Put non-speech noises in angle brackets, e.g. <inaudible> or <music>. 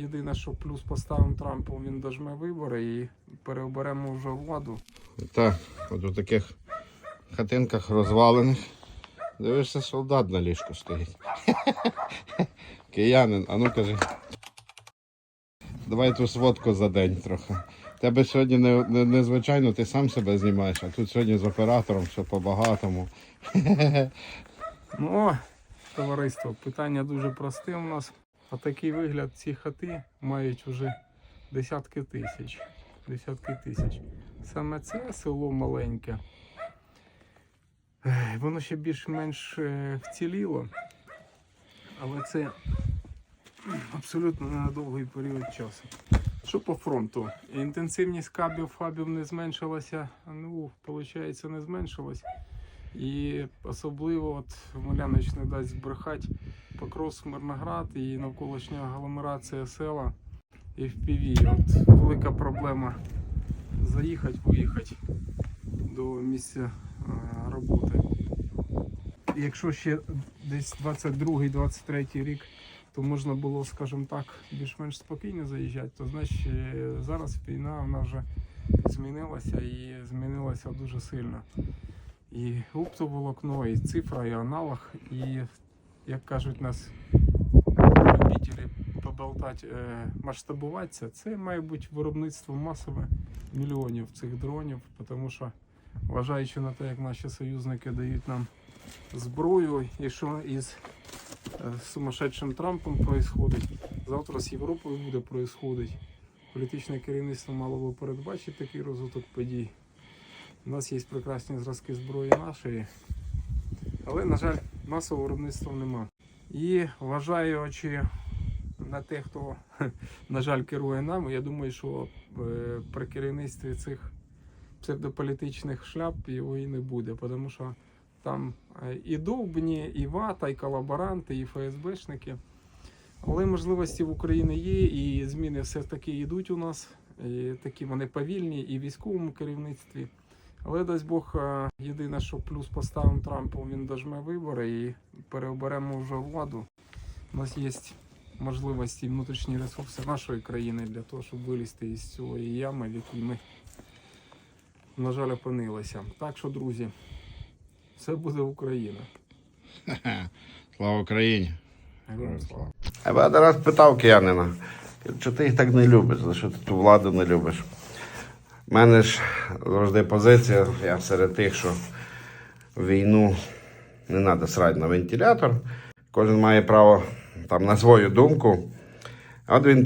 єдине, що плюс поставимо Трампу, він дожме вибори і переоберемо вже владу. Так, от у таких хатинках розвалених. Дивишся, солдат на ліжку стоїть. <laughs> Киянин, а ну кажи. Давай ту сводку за день трохи. Тебе сьогодні не, не, незвичайно, ти сам себе знімаєш, а тут сьогодні з оператором все по-багатому. <laughs> Ну, товариство, питання дуже просте у нас. А такий вигляд ці хати мають уже десятки тисяч. Десятки тисяч. Саме це село маленьке. Воно ще більш-менш е, вціліло. Але це абсолютно не на довгий період часу. Що по фронту? Інтенсивність кабів, фабів не зменшилася. Ну, виходить, не зменшилась. І особливо, от Милянович не дасть збрехати, Покров Мирноград і навколишня агломерація села ПІВІ. От велика проблема заїхати, виїхати до місця е, роботи. Якщо ще десь 22-23 рік, то можна було, скажімо так, більш-менш спокійно заїжджати, то значить е, зараз війна вона вже змінилася і змінилася дуже сильно. І оптоволокно, і цифра, і аналог, і, як кажуть нас любителі поболтати, е, масштабуватися, це має бути виробництво масове мільйонів цих дронів, тому що, вважаючи на те, як наші союзники дають нам зброю, і що із е, сумасшедшим Трампом происходить, завтра з Європою буде происходить. Політичне керівництво мало би передбачити такий розвиток подій. У нас є прекрасні зразки зброї нашої, але, на жаль, масового виробництва нема. І вважаючи на те, хто, <laughs> на жаль, керує нами, я думаю, що е, при керівництві цих псевдополітичних шляп його і не буде, тому що там е, і довбні, і вата, і колаборанти, і ФСБшники. Але можливості в Україні є, і зміни все таки йдуть у нас. І такі вони повільні, і в військовому керівництві. Але дасть Бог, е, єдине, що плюс поставимо Трампу, він дожме вибори і переоберемо вже владу. У нас є можливості і внутрішні ресурси нашої країни для того, щоб вилізти із цієї ями, в якій ми, на жаль, опинилися. Так що, друзі, все буде Україна. <laughs> Слава Україні! Слава. А я раз питав киянина, чи ти їх так не любиш, за що ти ту владу не любиш? У мене ж завжди позиція, я серед тих, що війну не треба срати на вентилятор. Кожен має право там, на свою думку. От він